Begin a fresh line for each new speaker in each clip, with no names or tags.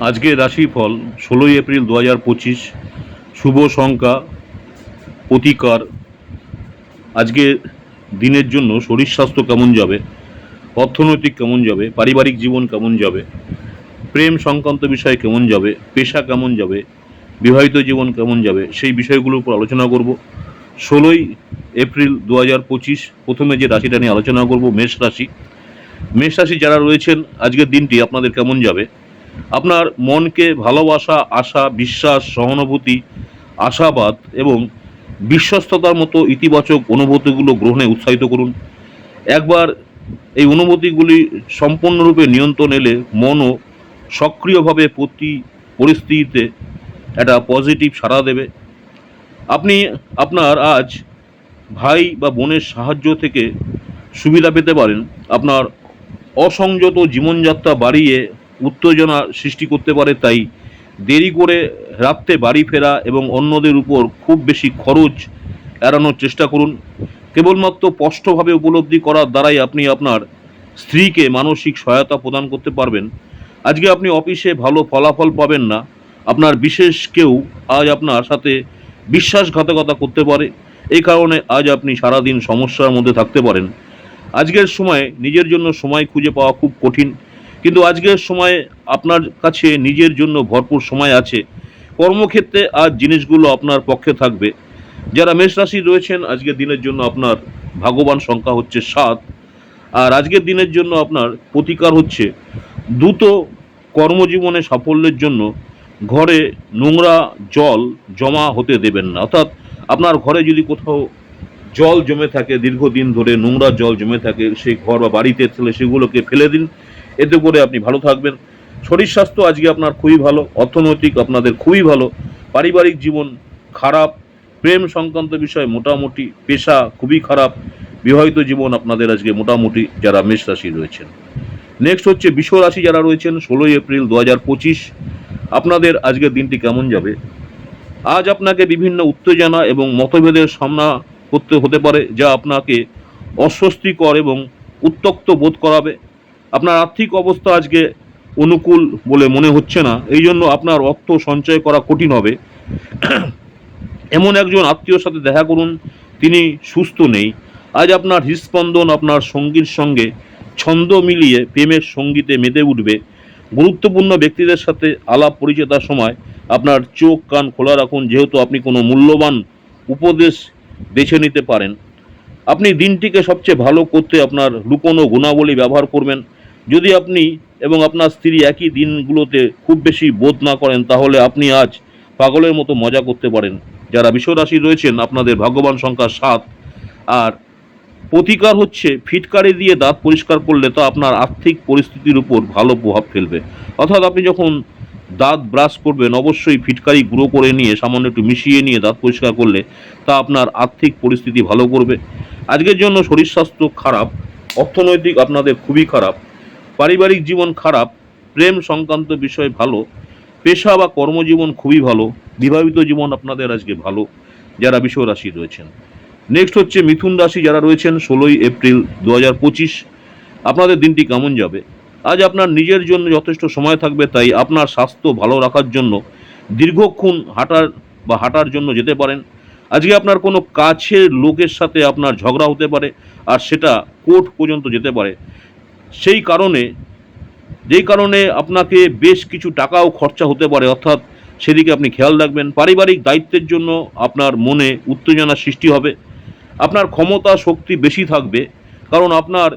আজকে রাশিফল ষোলোই এপ্রিল দু হাজার পঁচিশ, শুভ সংখ্যা প্রতিকার। আজকে দিনের জন্য শরীর স্বাস্থ্য কেমন যাবে? অর্থনৈতিক কেমন যাবে? পারিবারিক জীবন কেমন যাবে? প্রেম সংক্রান্ত বিষয় কেমন যাবে? পেশা কেমন যাবে? বিবাহিত জীবন কেমন যাবে? সেই বিষয়গুলোর উপর আলোচনা করব। ষোলোই এপ্রিল দু হাজার পঁচিশ, প্রথমে যে রাশিটা নিয়ে আলোচনা করব, মেষ রাশি। মেষ রাশি যারা রয়েছেন, আজকের দিনটি আপনাদের কেমন যাবে? আপনার মনকে ভালোবাসা, আশা, বিশ্বাস, সহানুভূতি, আশাবাদ এবং বিশ্বস্ততার মতো ইতিবাচক অনুভূতিগুলো গ্রহণে উৎসাহিত করুন। একবার এই অনুভূতিগুলি সম্পূর্ণরূপে নিয়ন্ত্রণ এলে মনও সক্রিয়ভাবে প্রতি পরিস্থিতিতে একটা পজিটিভ সাড়া দেবে। আপনি, আপনার আজ ভাই বা বোনের সাহায্য থেকে সুবিধা পেতে পারেন। আপনার অসংযত জীবনযাত্রা বাড়িয়ে উত্তেজনা সৃষ্টি করতে পারে, তাই দেরি করে রাত্রে বাড়ি ফেরা এবং অন্যদের উপর খুব বেশি খরচ এড়ানোর চেষ্টা করুন। কেবলমাত্র স্পষ্টভাবে উপলব্ধি করার দ্বারাই আপনি আপনার স্ত্রীকে মানসিক সহায়তা প্রদান করতে পারবেন। আজকে আপনি অফিসে ভালো ফলাফল পাবেন না। আপনার বিশেষ কেউ আজ আপনার সাথে বিশ্বাসঘাতকতা করতে পারে। এই কারণে আজ আপনি সারাদিন সমস্যার মধ্যে থাকতে পারেন। আজকের সময়ে নিজের জন্য সময় খুঁজে পাওয়া খুব কঠিন। কিন্তু আজকের সময়ে আপনার কাছে নিজের জন্য ভরপুর সময় আছে। কর্মক্ষেত্রে আজ জিনিসগুলো আপনার পক্ষে থাকবে। যারা মেষ রাশি রয়েছেন, আজকের দিনের জন্য আপনার ভাগ্যবান সংখ্যা হচ্ছে সাত। আর আজকের দিনের জন্য আপনার প্রতিকার হচ্ছে দ্রুত কর্মজীবনে সাফল্যের জন্য ঘরে নোংরা জল জমা হতে দেবেন না। অর্থাৎ আপনার ঘরে যদি কোথাও জল জমে থাকে, দীর্ঘদিন ধরে নোংরা জল জমে থাকে, সেই ঘর বা বাড়িতে তাহলে সেগুলোকে ফেলে দিন। এতে করে আপনি ভালো থাকবেন। শরীর স্বাস্থ্য আজকে আপনার খুবই ভালো, অর্থনৈতিক আপনাদের খুবই ভালো, পারিবারিক জীবন খারাপ, প্রেম সংক্রান্ত বিষয় মোটামুটি, পেশা খুবই খারাপ, বিবাহিত জীবন আপনাদের আজকে মোটামুটি যারা মেষ রাশি রয়েছেন। নেক্সট হচ্ছে বিশ্ব রাশি যারা রয়েছেন, ষোলোই এপ্রিল দু হাজার পঁচিশ। আপনাদের আজকের দিনটি কেমন যাবে? আজ আপনাকে বিভিন্ন উত্তেজনা এবং মতভেদের সামনা করতে হতে পারে, যা আপনাকে অস্বস্তিকর এবং উত্তক্ত বোধ করাবে। আপনার আর্থিক অবস্থা আজকে অনুকূল বলে মনে হচ্ছে না। এই জন্য আপনার অর্থ সঞ্চয় করা কঠিন হবে। এমন একজন আত্মীয়র সাথে দেখা করুন, তিনি সুস্থ নেই। আজ আপনার হৃস্পন্দন আপনার সঙ্গীর সঙ্গে ছন্দ মিলিয়ে প্রেমের সঙ্গীতে মেতে উঠবে। গুরুত্বপূর্ণ ব্যক্তিদের সাথে আলাপ পরিচয়ের সময় আপনার চোখ, কান খোলা রাখুন, যেহেতু আপনি কোনো মূল্যবান উপদেশ বেছে নিতে পারেন। আপনি দিনটিকে সবচেয়ে ভালো করতে আপনার লুকোনো গুণাবলী ব্যবহার করবেন। যদি আপনি এবং আপনার স্ত্রী একই দিনগুলোতে খুব বেশি বোধ না করেন, তাহলে আপনি আজ পাগলের মতো মজা করতে পারেন। যারা বিশ্বরাশি রয়েছেন, আপনাদের ভাগ্যবান সংখ্যা সাত। আর প্রতিকার হচ্ছে, ফিটকারি দিয়ে দাঁত পরিষ্কার করলে তা আপনার আর্থিক পরিস্থিতির উপর ভালো প্রভাব ফেলবে। অর্থাৎ আপনি যখন দাঁত ব্রাশ করবেন, অবশ্যই ফিটকারি গুঁড়ো করে নিয়ে, সামান্য একটু মিশিয়ে নিয়ে দাঁত পরিষ্কার করলে তা আপনার আর্থিক পরিস্থিতি ভালো করবে। আজকের জন্য শরীর স্বাস্থ্য খারাপ, অর্থনৈতিক আপনাদের খুবই খারাপ। পারিবারিক জীবন খারাপ, প্রেম সংক্রান্ত বিষয় ভালো, পেশা বা কর্মজীবন খুবই ভালো, বিবাহিত জীবন আপনাদের আজকে ভালো, যারা বিশ্ব রাশি রয়েছেন। নেক্সট হচ্ছে মিথুন রাশি যারা রয়েছেন ষোলোই এপ্রিল দু হাজার পঁচিশ। আপনাদের দিনটি কেমন যাবে? আজ আপনার নিজের জন্য যথেষ্ট সময় থাকবে, তাই আপনার স্বাস্থ্য ভালো রাখার জন্য দীর্ঘক্ষণ হাঁটার বা হাঁটার জন্য যেতে পারেন। আজকে আপনার কোনো কাছের লোকের সাথে আপনার ঝগড়া হতে পারে, আর সেটা কোর্ট পর্যন্ত যেতে পারে। সেই কারণে, যেই কারণে আপনাকে বেশ কিছু টাকাও খরচা হতে পারে, অর্থাৎ সেদিকে আপনি খেয়াল রাখবেন। পারিবারিক দায়িত্বের জন্য আপনার মনে উত্তেজনা সৃষ্টি হবে। আপনার ক্ষমতা শক্তি বেশি থাকবে, কারণ আপনার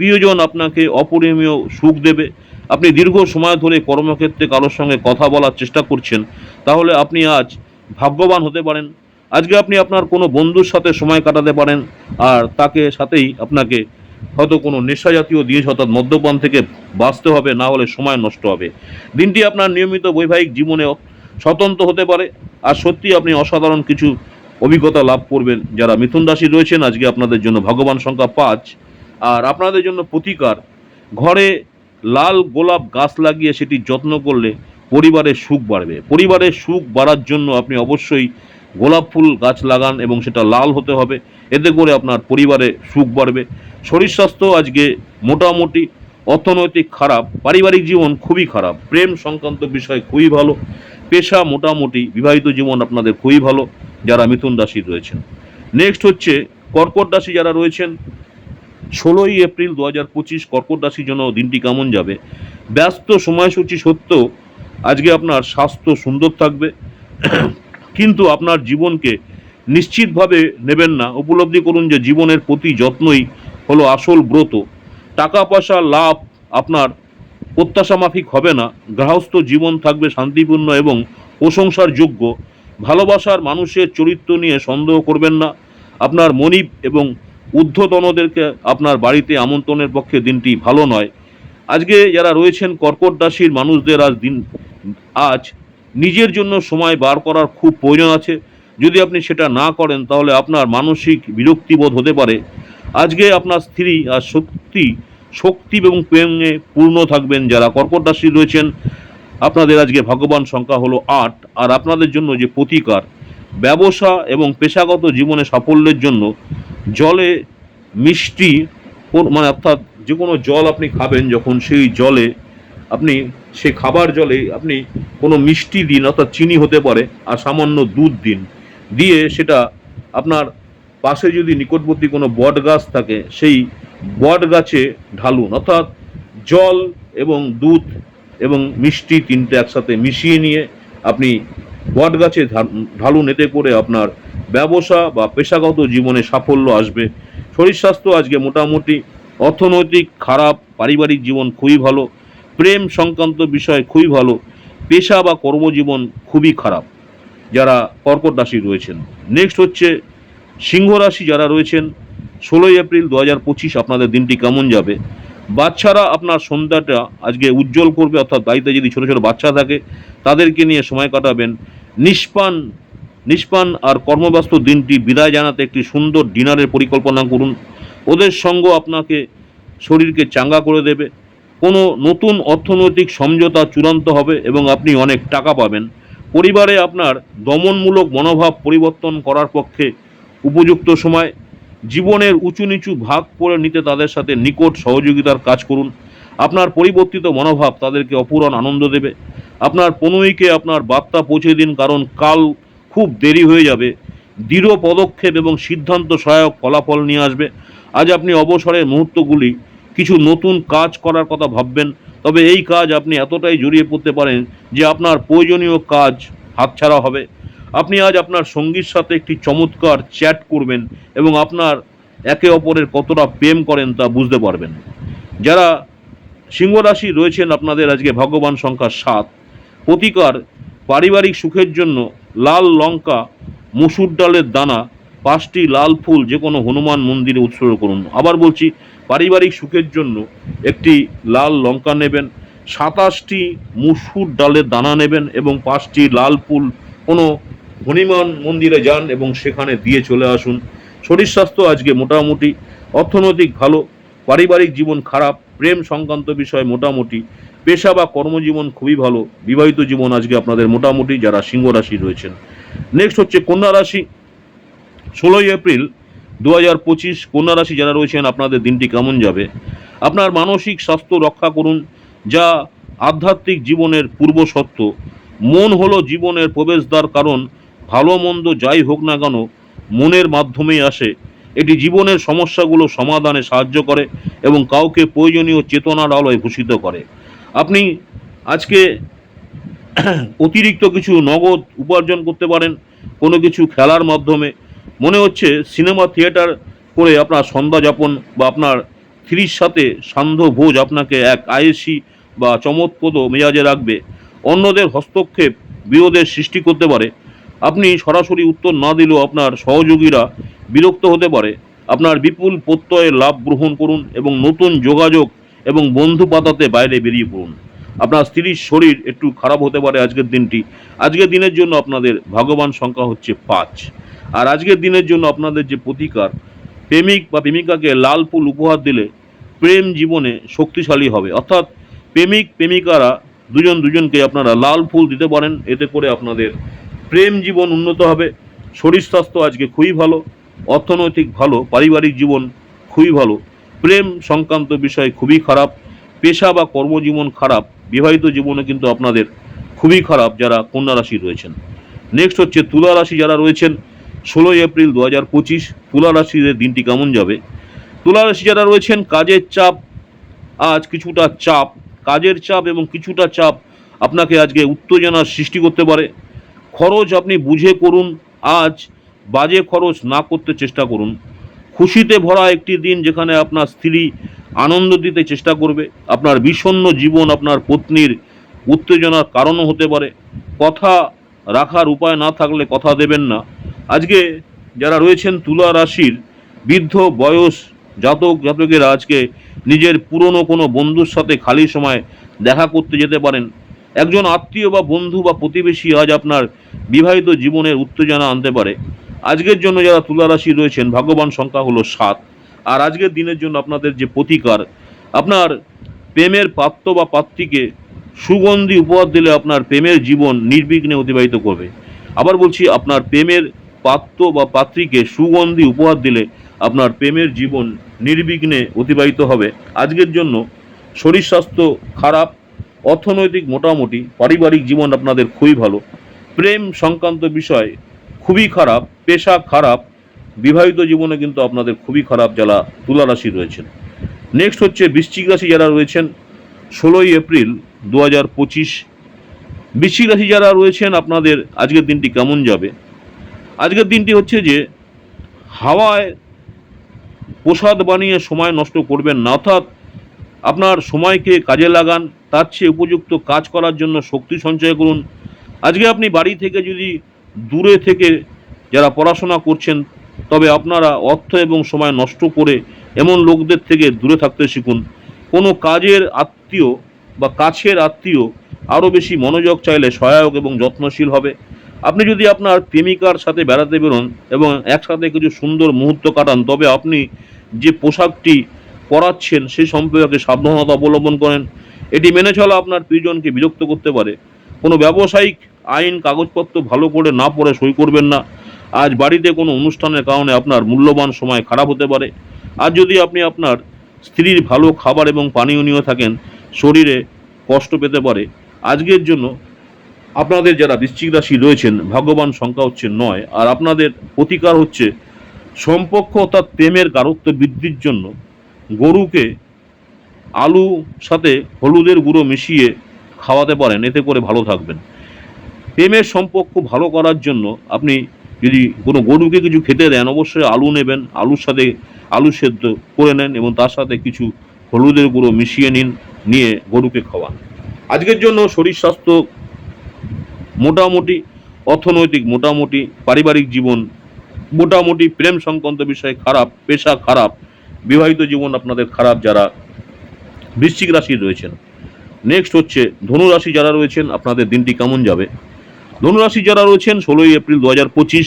প্রিয়জন আপনাকে অপরিমীয় সুখ দেবে। আপনি দীর্ঘ সময় ধরে কর্মক্ষেত্রে কারোর সঙ্গে কথা বলার চেষ্টা করছেন, তাহলে আপনি আজ ভাগ্যবান হতে পারেন। আজকে আপনি আপনার কোনো বন্ধুর সাথে সময় কাটাতে পারেন, আর তাকে সাথেই আপনাকে হয়তো কোনো নেশা জাতীয় জিনিস অর্থাৎ মদ্যপান থেকে বাঁচতে হবে, না হলে সময় নষ্ট হবে। দিনটি আপনার নিয়মিত বৈবাহিক জীবনে স্বতন্ত্র হতে পারে। আর সত্যি আপনি অসাধারণ কিছু অভিজ্ঞতা লাভ করবেন। যারা মিথুন রাশি রয়েছেন, আজকে আপনাদের জন্য ভগবান সংখ্যা পাঁচ। আর আপনাদের জন্য প্রতিকার, ঘরে লাল গোলাপ গাছ লাগিয়ে সেটি যত্ন করলে পরিবারের সুখ বাড়বে। পরিবারের সুখ বাড়ার জন্য আপনি অবশ্যই গোলাপ ফুল গাছ লাগান এবং সেটা লাল হতে হবে। এতে করে আপনার পরিবারে সুখ বাড়বে। শরীর স্বাস্থ্য আজকে মোটামুটি অর্থনৈতিক খারাপ, পারিবারিক জীবন খুবই খারাপ, প্রেম সংক্রান্ত বিষয় খুবই ভালো, পেশা মোটামুটি বিবাহিত জীবন আপনাদের খুবই ভালো, যারা মিথুন রাশি রয়েছেন। নেক্সট হচ্ছে কর্কট রাশি যারা রয়েছেন, ষোলোই এপ্রিল দু হাজার পঁচিশ কর্কট রাশির জন্য দিনটি কেমন যাবে? ব্যস্ত সময়সূচি সত্ত্বেও আজকে আপনার স্বাস্থ্য সুন্দর থাকবে, কিন্তু আপনার জীবনকে নিশ্চিতভাবে নেবেন না। উপলব্ধি করুন যে জীবনের প্রতি যত্নই হলো আসল ব্রত। টাকা পয়সা লাভ আপনার প্রত্যাশা মাফিক হবে না। গৃহস্থ জীবন থাকবে শান্তিপূর্ণ এবং প্রশংসার যোগ্য। ভালোবাসার মানুষের চরিত্র নিয়ে সন্দেহ করবেন না। আপনার মনিব এবং ঊর্ধ্বতনদেরকে আপনার বাড়িতে আমন্ত্রণের পক্ষে দিনটি ভালো নয়। আজকে যারা রয়েছেন কর্কট রাশির মানুষদের আজ দিন, আজ নিজের জন্য সময় বার করার খুব প্রয়োজন আছে। যদি আপনি সেটা না করেন তাহলে আপনার মানসিক বিরক্তিবোধ হতে পারে। আজকে আপনার স্ত্রী, আর শক্তি শক্তি এবং প্রেমে পূর্ণ থাকবেন যারা কর্কট রাশি রয়েছেন। আপনাদের আজকে ভগবান সংখ্যা হলো আট, আর আপনাদের জন্য যে প্রতিকার, ব্যবসা এবং পেশাগত জীবনে সাফল্যের জন্য জলে মিষ্টি মানে অর্থাৎ যে কোনো জল আপনি খাবেন যখন সেই জলে আপনি, সে খাবার জলে আপনি কোনো মিষ্টি দিন, অর্থাৎ চিনি হতে পারে, আর সামান্য দুধ দিন। দিয়ে সেটা আপনার পাশে যদি নিকটবর্তী কোনো বট গাছ থাকে, সেই বট গাছে ঢালুন। অর্থাৎ জল এবং দুধ এবং মিষ্টি তিনটে একসাথে মিশিয়ে নিয়ে আপনি বট গাছে ঢালুন। এতে করে আপনার ব্যবসা বা পেশাগত জীবনে সাফল্য আসবে। শরীর স্বাস্থ্য আজকে মোটামুটি অর্থনৈতিক খারাপ, পারিবারিক জীবন খুবই ভালো, প্রেম সংক্রান্ত বিষয় খুবই ভালো, পেশা বা কর্মজীবন খুবই খারাপ, যারা কর্কট রাশি রয়েছেন। নেক্সট হচ্ছে সিংহ রাশি যারা রয়েছেন, ষোলোই এপ্রিল দু হাজার পঁচিশ আপনাদের দিনটি কেমন যাবে? বাচ্চারা আপনার সন্ধ্যাটা আজকে উজ্জ্বল করবে, অর্থাৎ বাড়িতে যদি ছোটো ছোটো বাচ্চা থাকে, তাদেরকে নিয়ে সময় কাটাবেন। নিষ্পান নিষ্পান আর কর্মব্যস্ত দিনটি বিদায় জানাতে একটি সুন্দর ডিনারের পরিকল্পনা করুন। ওদের সঙ্গ আপনাকে শরীরকে চাঙ্গা করে দেবে। কোনো নতুন অর্থনৈতিক সমঝোতা চূড়ান্ত হবে এবং আপনি অনেক টাকা পাবেন। পরিবারে আপনার দমনমূলক মনোভাব পরিবর্তন করার পক্ষে উপযুক্ত সময়, জীবনের উঁচু নিচু ভাগ করে নিতে তাদের সাথে নিকট সহযোগিতার কাজ করুন। আপনার পরিবর্তিত মনোভাব তাদেরকে অপূরণ আনন্দ দেবে। আপনার পনুইকে আপনার বার্তা পৌঁছে দিন, কারণ কাল খুব দেরি হয়ে যাবে। দৃঢ় পদক্ষেপ এবং সিদ্ধান্ত সহায়ক ফলাফল নিয়ে আসবে। আজ আপনি অবসরের মুহূর্তগুলি কিছু নতুন কাজ করার কথা ভাববেন, তবে এই কাজ আপনি এতটাই জড়িয়ে পড়তে পারেন যে আপনার প্রয়োজনীয় কাজ হাতছাড়া হবে। আপনি আজ আপনার সঙ্গীর সাথে একটি চমৎকার চ্যাট করবেন এবং আপনার একে অপরের কতটা প্রেম করেন তা বুঝতে পারবেন। যারা সিংহ রাশি রয়েছেন, আপনাদের আজকে ভগবান সংখ্যা সাত। প্রতিকার, পারিবারিক সুখের জন্য লাল লঙ্কা, মসুর ডালের দানা, পাঁচটি লাল ফুল যে কোনো হনুমান মন্দিরে উৎসর্গ করুন। আবার বলছি, পারিবারিক সুখের জন্য একটি লাল লঙ্কা নেবেন, সাতাশটি মুসুর ডালের দানা নেবেন এবং পাঁচটি লাল ফুল, কোনো হনুমান মন্দিরে যান এবং সেখানে দিয়ে চলে আসুন। শরীর স্বাস্থ্য আজকে মোটামুটি, অর্থনৈতিক ভালো, পারিবারিক জীবন খারাপ, প্রেম সংক্রান্ত বিষয় মোটামুটি, পেশা বা কর্মজীবন খুবই ভালো, বিবাহিত জীবন আজকে আপনাদের মোটামুটি যারা সিংহ রাশি রয়েছেন। নেক্সট হচ্ছে কন্যা রাশি। ষোলোই এপ্রিল দু হাজার পঁচিশ, কন্যা রাশি যারা রয়েছেন, আপনাদের দিনটি কেমন যাবে? আপনার মানসিক স্বাস্থ্য রক্ষা করুন, যা আধ্যাত্মিক জীবনের পূর্বশর্ত। মন হলো জীবনের প্রবেশদ্বার কারণ ভালো মন্দ যাই হোক না কেন মনের মাধ্যমেই আসে। এটি জীবনের সমস্যাগুলো সমাধানে সাহায্য করে এবং কাউকে প্রয়োজনীয় চেতনার আলোয় ভূষিত করে। আপনি আজকে অতিরিক্ত কিছু নগদ উপার্জন করতে পারেন, কোনো কিছু খেলার মাধ্যমে। মনে হচ্ছে সিনেমা থিয়েটার করে আপনার সন্ধ্যা যাপন বা আপনার স্ত্রীর সাথে সান্ধ্য ভোজ আপনাকে এক আয়েসি বা চমৎপ্রদ মেজাজে রাখবে। অন্যদের হস্তক্ষেপ বিরোধের সৃষ্টি করতে পারে। আপনি সরাসরি উত্তর না দিলেও আপনার সহযোগীরা বিরক্ত হতে পারে। আপনার বিপুল প্রত্যয়ে লাভ গ্রহণ করুন এবং নতুন যোগাযোগ এবং বন্ধু পাতাতে বাইরে বেরিয়ে পড়ুন। আপনার স্ত্রীর শরীর একটু খারাপ হতে পারে আজকের দিনটি। আজকের দিনের জন্য আপনাদের ভগবান সংখ্যা হচ্ছে পাঁচ। আর আজকের দিনের জন্য আপনাদের যে প্রতিকার, প্রেমিক বা প্রেমিকাকে লাল ফুল উপহার দিলে প্রেম জীবনে শক্তিশালী হবে। অর্থাৎ প্রেমিক, প্রেমিকারা দুজন দুজনকে আপনারা লাল ফুল দিতে পারেন। এতে করে আপনাদের প্রেম জীবন উন্নত হবে, শরীর স্বাস্থ্য আজকে খুবই ভালো, অর্থনৈতিক ভালো, পারিবারিক জীবন খুবই ভালো, প্রেম সংক্রান্ত বিষয় খুবই খারাপ, পেশা বা কর্মজীবন খারাপ, বিবাহিত জীবনে কিন্তু আপনাদের খুবই খারাপ যারা কন্যা রাশি রয়েছেন। নেক্সট হচ্ছে তুলা রাশি যারা রয়েছেন, ষোলোই এপ্রিল দু হাজার পঁচিশ, তুলা রাশিদের দিনটি কেমন যাবে? তুলা রাশি যারা রয়েছেন, কাজের চাপ, আজ কিছুটা চাপ, কাজের চাপ এবং কিছুটা চাপ আপনাকে আজকে উত্তেজনার সৃষ্টি করতে পারে। খরচ আপনি বুঝে করুন, আজ বাজে খরচ না করতে চেষ্টা করুন। খুশিতে ভরা একটি দিন যেখানে আপনার স্ত্রী আনন্দ দিতে চেষ্টা করবে, আপনার বিষণ্ণ জীবন আপনার পত্নীর উত্তেজনার কারণও হতে পারে। কথা রাখার উপায় না থাকলে কথা দেবেন না। আজকে যারা রয়েছেন তুলা রাশির বৃদ্ধ, বয়স, জাতক, জাতকেরা আজকে নিজের পুরনো কোনো বন্ধুর সাথে খালি সময় দেখা করতে যেতে পারেন। একজন আত্মীয় বা বন্ধু বা প্রতিবেশী আজ আপনার বিবাহিত জীবনের উত্তেজনা আনতে পারে। আজকের জন্য যারা তুলারাশি রয়েছেন, ভাগ্যবান সংখ্যা হলো সাত। আর আজকের দিনের জন্য আপনাদের যে প্রতিকার, আপনার প্রেমের পাত্র বা পাত্রীকে সুগন্ধি উপহার দিলে আপনার প্রেমের জীবন নির্বিঘ্নে অতিবাহিত করবে। আবার বলছি, আপনার প্রেমের পাত্র বা পাত্রীকে সুগন্ধি উপহার দিলে আপনার প্রেমের জীবন নির্বিঘ্নে অতিবাহিত হবে। আজকের জন্য শরীর স্বাস্থ্য খারাপ অর্থনৈতিক মোটামুটি, পারিবারিক জীবন আপনাদের খুবই ভালো। প্রেম সংক্রান্ত বিষয় খুবই খারাপ, পেশা খারাপ, বিবাহিত জীবনে কিন্তু আপনাদের খুবই খারাপ যারা তুলা রাশি রয়েছেন। নেক্সট হচ্ছে বৃশ্চিক রাশি যারা রয়েছেন, ষোলোই এপ্রিল দু হাজার পঁচিশ। বৃশ্চিক রাশি যারা রয়েছেন, আপনাদের আজকের দিনটি কেমন যাবে? আজকের দিনটি হচ্ছে যে, হাওয়ায় প্রসাদ বানিয়ে সময় নষ্ট করবেন না, অর্থাৎ আপনার সময়কে কাজে লাগান, তার চেয়ে উপযুক্ত কাজ করার জন্য শক্তি সঞ্চয় করুন। আজকে আপনি বাড়ি থেকে যদি দূরে থেকে যারা পড়াশোনা করছেন, তবে আপনারা অর্থ এবং সময় নষ্ট করে এমন লোকদের থেকে দূরে থাকতে শিখুন। কোনো কাজের আত্মীয় বা কাছের আত্মীয় আরও বেশি মনোযোগ চাইলে সহায়ক এবং যত্নশীল হবে। আপনি যদি আপনার প্রেমিকার সাথে বেড়াতে বেরোন এবং একসাথে কিছু সুন্দর মুহূর্ত কাটান, তবে আপনি যে পোশাকটি পরাচ্ছেন সেই সম্পর্কে সাবধানতা অবলম্বন করেন। এটি মেনে চলা আপনার প্রিয়জনকে বিরক্ত করতে পারে। কোনো ব্যবসায়িক আইন, কাগজপত্র ভালো করে না পড়ে সই করবেন না। আজ বাড়িতে কোনো অনুষ্ঠানের কারণে আপনার মূল্যবান সময় খারাপ হতে পারে। আর যদি আপনি আপনার স্ত্রীর ভালো খাবার এবং পানীয় নিয়ে থাকেন, শরীরে কষ্ট পেতে পারে। আজকের জন্য আপনাদের যারা বৃশ্চিক রাশি রয়েছেন, ভাগ্যবান সংখ্যা হচ্ছে নয়। আর আপনাদের প্রতিকার হচ্ছে সম্পর্ক অর্থাৎ প্রেমের গারত্ব বৃদ্ধির জন্য গরুকে আলু সাথে হলুদের গুঁড়ো মিশিয়ে খাওয়াতে পারেন, এতে করে ভালো থাকবেন। প্রেমের সম্পর্ক ভালো করার জন্য আপনি যদি কোনো গরুকে কিছু খেতে দেন, অবশ্যই আলু নেবেন, আলুর সাথে আলু সেদ্ধ করে নেন এবং তার সাথে কিছু হলুদের গুঁড়ো মিশিয়ে নিন, নিয়ে গরুকে খাওয়ান। আজকের জন্য শরীর স্বাস্থ্য মোটামুটি, অর্থনৈতিক মোটামুটি, পারিবারিক জীবন মোটামুটি, প্রেম সংক্রান্ত বিষয়ে খারাপ, পেশা খারাপ বিবাহিত জীবন আপনাদের খারাপ যারা বৃশ্চিক রাশি রয়েছেন। নেক্সট হচ্ছে ধনুরাশি যারা রয়েছেন, আপনাদের দিনটি কেমন যাবে? ধনুরাশি যারা রয়েছেন, ষোলোই এপ্রিল দু হাজার পঁচিশ,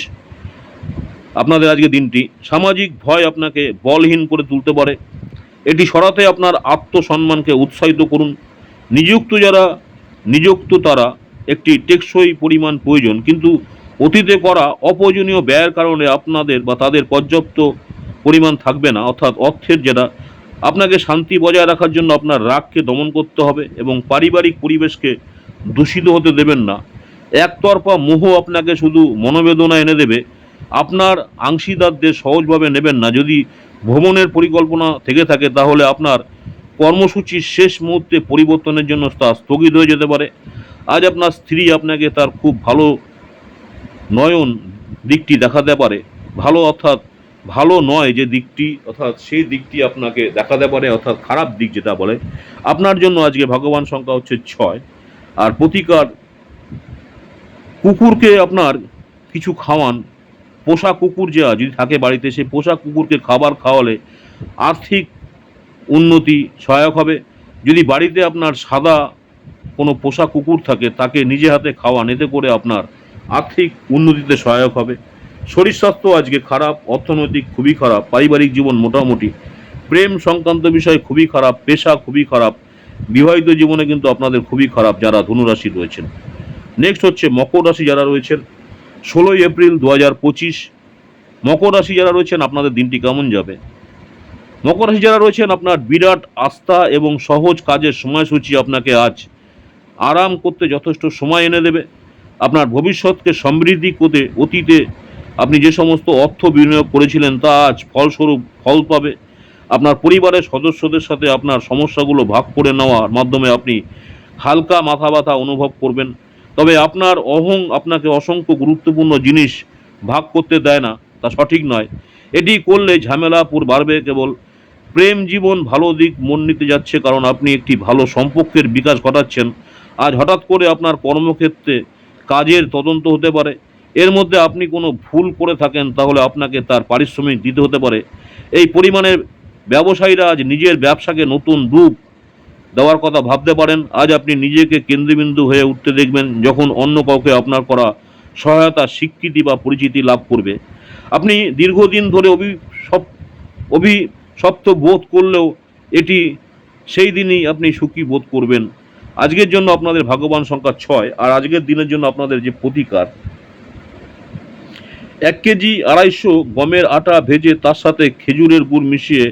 আপনাদের আজকে দিনটি সামাজিক ভয় আপনাকে বলহীন করে তুলতে পারে। এটি সরাতে আপনার আত্মসম্মানকে উৎসাহিত করুন। নিযুক্ত যারা, নিযুক্ত তারা একটি টেকসই পরিমাণ প্রয়োজন, কিন্তু অতীতে করা অপ্রয়োজনীয় ব্যয়ের কারণে আপনাদের বা তাদের পর্যাপ্ত পরিমাণ থাকবে না, অর্থাৎ অর্থের যেটা আপনাকে শান্তি বজায় রাখার জন্য আপনার রাগকে দমন করতে হবে এবং পারিবারিক পরিবেশকে দূষিত হতে দেবেন না। একতরফা মোহ আপনাকে শুধু মনোবেদনা এনে দেবে। আপনার অংশীদারদের সহজভাবে নেবেন না। যদি ভ্রমণের পরিকল্পনা থেকে থাকে, তাহলে আপনার কর্মসূচির শেষ মুহূর্তে পরিবর্তনের জন্য তা স্থগিত হয়ে যেতে পারে। আজ আপনার স্ত্রী আপনাকে তার খুব ভালো নয়ন দিকটি দেখাতে পারে। ভালো অর্থাৎ ভালো নয় যে দিকটি, অর্থাৎ সেই দিকটি আপনাকে দেখাতে পারে, অর্থাৎ খারাপ দিক যেটা বলে। আপনার জন্য আজকে ভগবান সংখ্যা হচ্ছে ছয়। আর প্রতিকার, কুকুরকে আপনার কিছু খাওয়ান। পোষা কুকুর যে যদি থাকে বাড়িতে, সেই পোষা কুকুরকে খাবার খাওয়ালে আর্থিক উন্নতি সহায়ক হবে। যদি বাড়িতে আপনার সাদা কোনো পোষা কুকুর থাকে, তাকে নিজে হাতে খাওয়ান। এতে করে আপনার আর্থিক উন্নতিতে সহায়ক হবে। শরীর স্বাস্থ্য আজকে খারাপ, অর্থনৈতিক খুবই খারাপ, পারিবারিক জীবন মোটামুটি। প্রেম সংক্রান্ত বিষয় খুবই খারাপ, পেশা খুবই খারাপ, বিবাহিত জীবনে কিন্তু আপনাদের খুবই খারাপ যারা ধনুরাশি রয়েছেন। নেক্সট হচ্ছে মকর রাশি যারা রয়েছেন, ষোলোই এপ্রিল দু হাজার পঁচিশ। মকর রাশি যারা রয়েছেন, আপনাদের দিনটি কেমন যাবে? মকর রাশি যারা রয়েছেন, আপনার বিরাট আস্থা এবং সহজ কাজের সময়সূচি আপনাকে আজ আরাম করতে যথেষ্ট সময় এনে দেবে। আপনার ভবিষ্যৎকে সমৃদ্ধি করতে, অতীতে আপনি যে সমস্ত অর্থ বিনিয়োগ করেছিলেন, তা আজ ফলস্বরূপ ফল পাবে। আপনার পরিবারের সদস্যদের সাথে আপনার সমস্যাগুলো ভাগ করে নেওয়ার মাধ্যমে আপনি হালকা মাথা ব্যথা অনুভব করবেন। তবে আপনার অহং আপনাকে অসংখ্য গুরুত্বপূর্ণ জিনিস ভাগ করতে দেয় না, তা সঠিক নয়। এটি করলে ঝামেলাপুর বাড়বে কেবল। প্রেম জীবন ভালো দিক মন নিতে যাচ্ছে কারণ আপনি একটি ভালো সম্পর্কের বিকাশ ঘটাচ্ছেন। আজ হঠাৎ করে আপনার কর্মক্ষেত্রে কাজের তদন্ত হতে পারে। এর মধ্যে আপনি কোনো ভুল করে থাকেন, তাহলে আপনাকে তার পারিশ্রমিক দিতে হতে পারে। এই পরিমাণের ব্যবসায়ীরা আজ নিজের ব্যবসাকে নতুন রূপ দেওয়ার কথা ভাবতে পারেন। আজ আপনি নিজেকে কেন্দ্রবিন্দু হয়ে উঠতে দেখবেন, যখন অন্য কাউকে আপনার করা সহায়তা, স্বীকৃতি বা পরিচিতি লাভ করবে। আপনি দীর্ঘদিন ধরে অভিসপ অভিশপ্ত বোধ করলেও এটি সেই দিনই আপনি সুখী বোধ করবেন। আজকের জন্য আপনাদের ভাগ্যবান সংখ্যা ছয়, আর আজকের দিনের জন্য আপনাদের যে প্রতিকার এক কেজি আড়াইশো গমের আটা ভেজে তার সাথে খেজুরের গুড় মিশিয়ে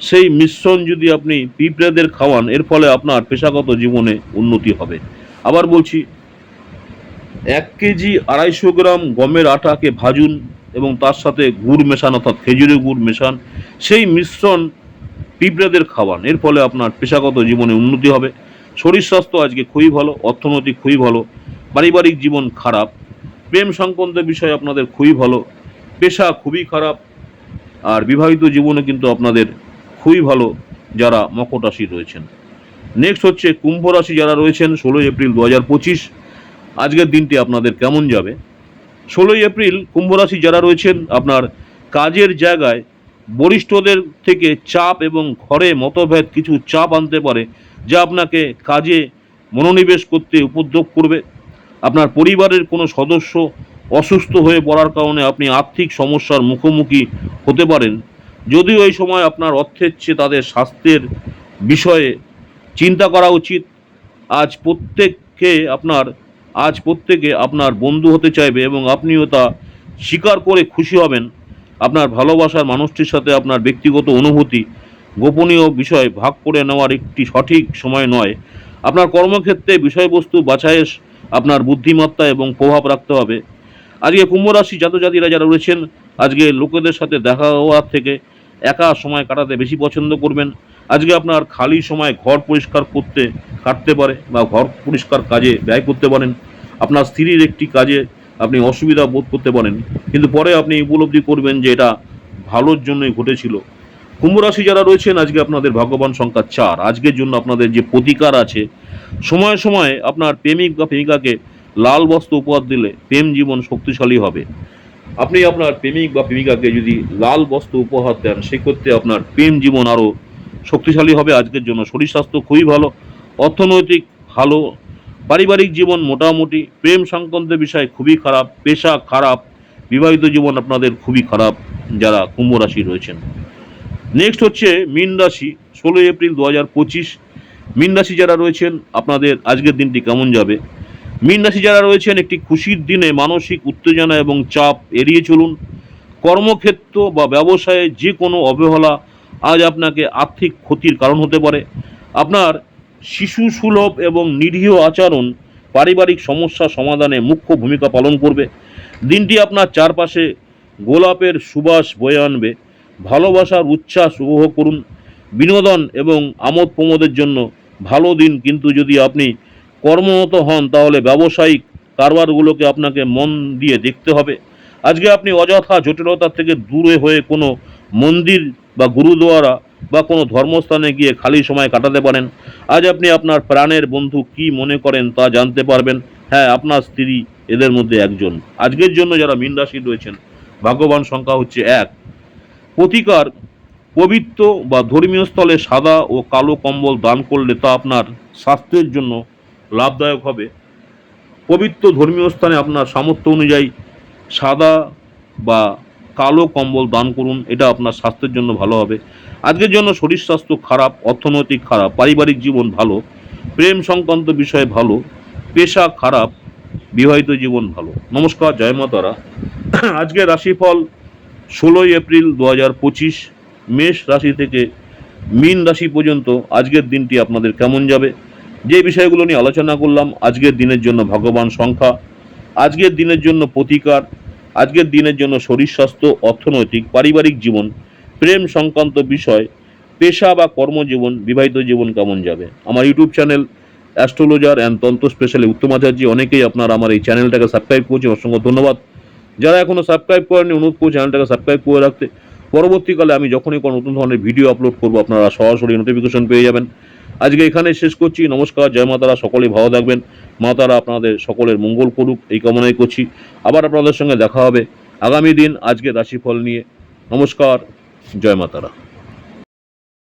সেই মিশ্রণ যদি আপনি পিঁপড়েদের খাওয়ান, এর ফলে আপনার পেশাগত জীবনে উন্নতি হবে। আবার বলছি, এক কেজি আড়াইশো গ্রাম গমের আটাকে ভাজুন এবং তার সাথে গুড় মেশান, অর্থাৎ খেজুরের গুড় মেশান, সেই মিশ্রণ পিঁপড়েদের খাওয়ান, এর ফলে আপনার পেশাগত জীবনে উন্নতি হবে। শরীর স্বাস্থ্য আজকে খুবই ভালো, অর্থনৈতিক খুবই ভালো, পারিবারিক জীবন খারাপ। প্রেম সংক্রান্ত বিষয় আপনাদের খুবই ভালো, পেশা খুবই খারাপ, আর বিবাহিত জীবনে কিন্তু আপনাদের খুবই ভালো যারা মকর রাশি রয়েছেন। নেক্সট হচ্ছে কুম্ভ রাশি যারা রয়েছেন, ষোলোই এপ্রিল দু হাজার পঁচিশ। আজকের দিনটি আপনাদের কেমন যাবে? ষোলোই এপ্রিল কুম্ভ রাশি যারা রয়েছেন, আপনার কাজের জায়গায় বরিষ্ঠদের থেকে চাপ এবং ঘরে মতভেদ কিছু চাপ আনতে পারে, যা আপনাকে কাজে মনোনিবেশ করতে উপদ্রব করবে। আপনার পরিবারের কোনো সদস্য অসুস্থ হয়ে পড়ার কারণে আপনি আর্থিক সমস্যার মুখোমুখি হতে পারেন। যদিও এই সময় আপনার অর্থের চেয়ে তাদের স্বাস্থ্যের বিষয়ে চিন্তা করা উচিত। আজ প্রত্যেককে আপনার, আজ প্রত্যেকে আপনার বন্ধু হতে চাইবে এবং আপনিও তা স্বীকার করে খুশি হবেন। আপনার ভালোবাসার মানুষটির সাথে আপনার ব্যক্তিগত অনুভূতি, গোপনীয় বিষয় ভাগ করে নেওয়ার একটি সঠিক সময় নয়। আপনার কর্মক্ষেত্রে বিষয়বস্তু বাছাইয়ের আপনার বুদ্ধিমত্তা এবং প্রভাব রাখতে হবে। আজকে কুম্ভ রাশি জাতজাতিরা যারা রয়েছেন, আজকে লোকেদের সাথে দেখা হওয়ার থেকে একা সময় কাটাতে বেশি পছন্দ করবেন। আজকে আপনার খালি সময় ঘর পরিষ্কার করতে, কাটতে পারে বা ঘর পরিষ্কার কাজে ব্যয় করতে পারেন। আপনার স্ত্রীর একটি কাজে আপনি অসুবিধা বোধ করতে পারেন। কিন্তু পরে আপনি উপলব্ধি করবেন যে এটা ভালোর জন্যই ঘটেছিল। কুম্ভ রাশি যারা রয়েছেন, আজকে আপনাদের ভাগ্যবান সংখ্যা চার। আজকের জন্য আপনাদের যে প্রতিকার আছে সময়ে সময়ে আপনার প্রেমিক বা প্রেমিকাকে লাল বস্ত্র উপহার দিলে প্রেম জীবন শক্তিশালী হবে। আপনি আপনার প্রেমিক বা প্রেমিকাকে যদি লাল বস্ত্র উপহার দেন, সেক্ষেত্রে আপনার প্রেম জীবন আরও শক্তিশালী হবে। আজকের জন্য শরীর স্বাস্থ্য খুবই ভালো, অর্থনৈতিক ভালো, পারিবারিক জীবন মোটামুটি, প্রেম সংক্রান্ত বিষয় খুবই খারাপ, পেশা খারাপ, বিবাহিত জীবন আপনাদের খুবই খারাপ যারা কুম্ভ রাশি রয়েছেন। নেক্সট হচ্ছে মীন রাশি, ষোলোই এপ্রিল দু হাজার পঁচিশ। মীন রাশি যারা রয়েছেন, আপনাদের আজকের দিনটি কেমন যাবে? মীন রাশি যারা রয়েছেন, একটি খুশির দিনে মানসিক উত্তেজনা এবং চাপ এড়িয়ে চলুন। কর্মক্ষেত্র বা ব্যবসায়ে যে কোনো অবহেলা আজ আপনাকে আর্থিক ক্ষতির কারণ হতে পারে। আপনার শিশু সুলভ এবং নিরীহ আচরণ পারিবারিক সমস্যা সমাধানে মুখ্য ভূমিকা পালন করবে। দিনটি আপনার চারপাশে গোলাপের সুবাস বয়ে আনবে। ভালোবাসার উচ্ছ্বাস উপভোগ করুন। বিনোদন এবং আমোদ প্রমোদের জন্য ভালো দিন, কিন্তু যদি আপনি কর্মরত হন, তাহলে ব্যবসায়িক কারবারগুলোকে আপনাকে মন দিয়ে দেখতে হবে। আজকে আপনি অযথা জটিলতার থেকে দূরে হয়ে কোনো মন্দির বা গুরুদুয়ারা বা কোনো ধর্মস্থানে গিয়ে খালি সময় কাটাতে পারেন। আজ আপনি আপনার প্রাণের বন্ধু কি মনে করেন তা জানতে পারবেন। হ্যাঁ আপনার স্ত্রী এদের মধ্যে একজন। আজকের জন্য যারা মীন রাশি রয়েছেন, ভাগ্যবান সংখ্যা হচ্ছে এক। প্রতিকার পবিত্র বা ধর্মীয় স্থলে সাদা ও কালো কম্বল দান করলে তা আপনার স্বাস্থ্যের জন্য লাভদায়ক হবে। পবিত্র ধর্মীয় স্থানে আপনার সামর্থ্য অনুযায়ী সাদা বা কালো কম্বল দান করুন, এটা আপনার স্বাস্থ্যের জন্য ভালো হবে। আজকের জন্য শরীর স্বাস্থ্য খারাপ, অর্থনৈতিক খারাপ, পারিবারিক জীবন ভালো, প্রেম সংক্রান্ত বিষয় ভালো, পেশা খারাপ, বিবাহিত জীবন ভালো। নমস্কার, জয় মাতারা। আজকে রাশিফল ষোলোই এপ্রিল দু হাজার পঁচিশ। মেষ রাশি থেকে মীন রাশি পর্যন্ত আজকের দিনটি আপনাদের কেমন যাবে? যে বিষয়গুলো নিয়ে আলোচনা করলাম, আজকের দিনের জন্য ভগবান সংখ্যা, আজকের দিনের জন্য প্রতিকার, আজকের দিনের জন্য শরীর স্বাস্থ্য, অর্থনৈতিক, পারিবারিক জীবন, প্রেম সংক্রান্ত বিষয়, পেশা বা কর্মজীবন, বিবাহিত জীবন কেমন যাবে? আমার YouTube channel astrologer and tantra specially Uttam Acharya, অনেকেই আপনারা আমার এই চ্যানেলটাকে সাবস্ক্রাইব করছেন, অসংখ্য ধন্যবাদ। যারা এখনও সাবস্ক্রাইব করেনি অনুরোধ করছি চ্যানেলটাকে সাবস্ক্রাইব করে রাখতে। পরবর্তীকালে আমি যখনই কোনো নতুন ধরনের ভিডিও আপলোড করব, আপনারা সরাসরি নোটিফিকেশন পেয়ে যাবেন। আজকে এখানে শেষ করছি, নমস্কার, জয় মাতারা, সকলেই ভালো থাকবেন। মাতারা আপনাদের সকলের মঙ্গল করুক, এই কামনাই করছি। আবার আপনাদের সঙ্গে দেখা হবে আগামী দিন আজকে রাশিফল নিয়ে। নমস্কার, জয় মাতারা।